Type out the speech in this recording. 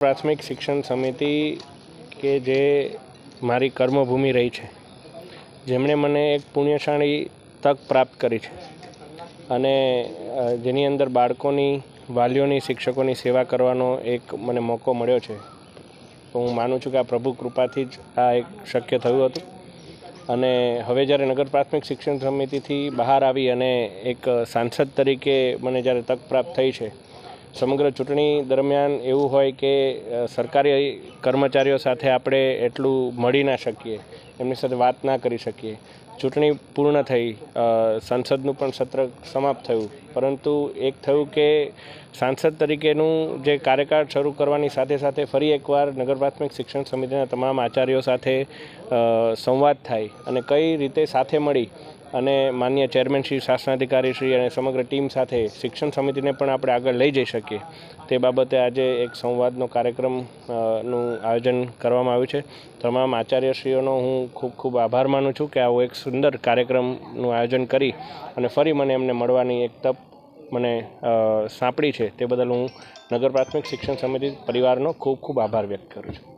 પ્રાથમિક શિક્ષણ સમિતિ કે જે મારી કર્મભૂમિ રહી છે, જેમણે મને એક પુણ્યશાળી તક પ્રાપ્ત કરી છે અને જેની અંદર બાળકોની, વાલીઓની, શિક્ષકોની સેવા કરવાનો એક મને મોકો મળ્યો છે. તો હું માનું છું કે આ પ્રભુ કૃપાથી જ આ એક શક્ય થયું હતું. અને હવે જ્યારે નગર પ્રાથમિક શિક્ષણ સમિતિથી બહાર આવી અને એક સાંસદ તરીકે મને જ્યારે તક પ્રાપ્ત થઈ છે સમગ્ર ચૂંટણી દરમિયાન એવું હોય કે સરકારી કર્મચારીઓ સાથે આપણે એટલું મળી ના શકીએ, એમની સાથે વાત ના કરી શકીએ. ચૂંટણી પૂર્ણ થઈ સંસદનું પણ સત્ર સમાપ્ત થયું. પરંતુ એક થયું કે, સાંસદ તરીકેનું જે કાર્યકાળ શરૂ કરવાની સાથે સાથે ફરી એકવાર નગર પ્રાથમિક શિક્ષણ સમિતિના તમામ આચાર્યો સાથે સંવાદ થાય અને કઈ રીતે સાથે મળી અને માન્ય ચેરમેન શ્રી, શાસનાધિકારી શ્રી અને સમગ્ર ટીમ સાથે શિક્ષણ સમિતિને પણ આપણે આગળ લઈ જઈ શકીએ. તે બાબતે આજે એક સંવાદનો કાર્યક્રમનું આયોજન કરવામાં આવ્યું છે. તમામ આચાર્યશ્રીઓનો હું ખૂબ ખૂબ આભાર માનું છું કે આવો એક સુંદર કાર્યક્રમનું આયોજન કરી અને ફરી મને એમને મળવાની એક તક મને સાંપડી છે. તે બદલ હું નગર પ્રાથમિક શિક્ષણ સમિતિ પરિવારનો ખૂબ ખૂબ આભાર વ્યક્ત કરું છું.